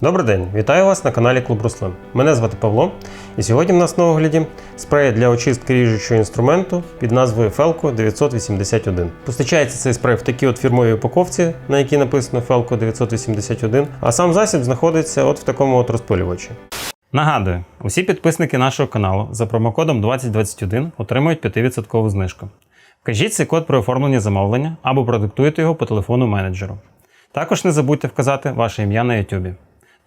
Добрий день, вітаю вас на каналі Клуб Руслин. Мене звати Павло, і сьогодні в нас на огляді спрей для очистки ріжучого інструменту під назвою Felco 981. Постачається цей спрей в такій от фірмовій упаковці, на якій написано Felco 981, а сам засіб знаходиться от в такому от розпилювачі. Нагадую, усі підписники нашого каналу за промокодом 2021 отримують 5% знижку. Вкажіть цей код при оформленні замовлення або продиктуйте його по телефону менеджеру. Також не забудьте вказати ваше ім'я на YouTube.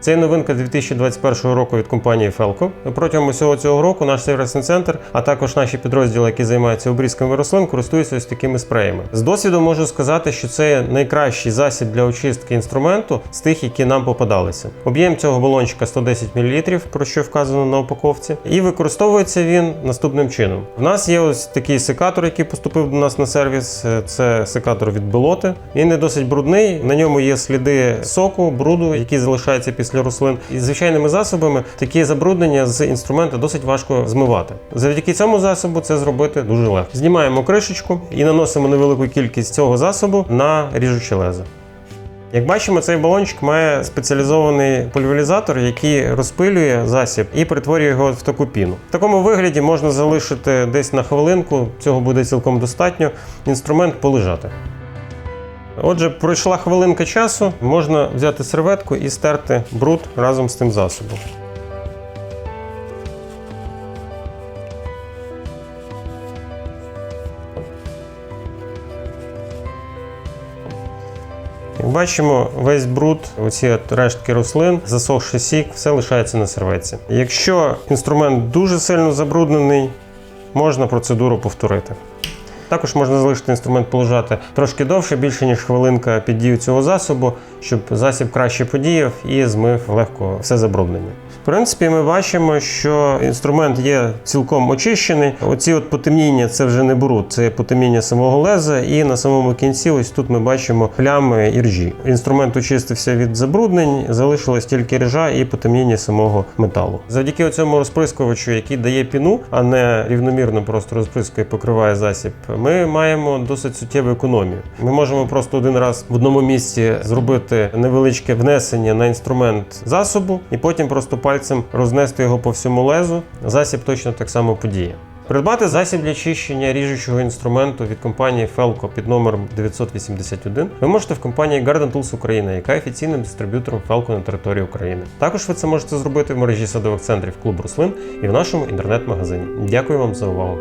Це новинка 2021 року від компанії Felco. Протягом усього цього року наш сервісний центр, а також наші підрозділи, які займаються обрізками рослин, користуються ось такими спреями. З досвіду можу сказати, що це найкращий засіб для очистки інструменту з тих, які нам попадалися. Об'єм цього балончика 110 мл, про що вказано на упаковці, і використовується він наступним чином. В нас є ось такий секатор, який поступив до нас на сервіс. Це секатор від Белоти. Він не досить брудний. На ньому є сліди соку, бруду, які залишаються після рослин. І звичайними засобами такі забруднення з інструмента досить важко змивати. Завдяки цьому засобу це зробити дуже легко. Знімаємо кришечку і наносимо невелику кількість цього засобу на ріжуче лезо. Як бачимо, цей балончик має спеціалізований пульверізатор, який розпилює засіб і перетворює його в таку піну. В такому вигляді можна залишити десь на хвилинку, цього буде цілком достатньо, інструмент полежати. Отже, пройшла хвилинка часу, можна взяти серветку і стерти бруд разом з тим засобом. Як бачимо, весь бруд, оці от рештки рослин, засохший сік, все лишається на серветці. Якщо інструмент дуже сильно забруднений, можна процедуру повторити. Також можна залишити інструмент полежати трошки довше, більше ніж хвилинка під дію цього засобу, щоб засіб краще подіяв і змив легко все забруднення. В принципі, ми бачимо, що інструмент є цілком очищений. Оці от потемніння це вже не бруд, це потемніння самого леза, і на самому кінці, ось тут ми бачимо плями і ржі. Інструмент очистився від забруднень, залишилось тільки ржа і потемніння самого металу. Завдяки цьому розприскувачу, який дає піну, а не рівномірно просто розприскує покриває засіб, ми маємо досить суттєву економію. Ми можемо просто один раз в одному місці зробити невеличке внесення на інструмент засобу, і потім просто пальцем рознести його по всьому лезу. Засіб точно так само подіє. Придбати засіб для чищення ріжучого інструменту від компанії Felco під номером 981 ви можете в компанії Garden Tools Україна, яка офіційним дистриб'ютором Felco на території України. Також ви це можете зробити в мережі садових центрів Клуб Рослин і в нашому інтернет-магазині. Дякую вам за увагу.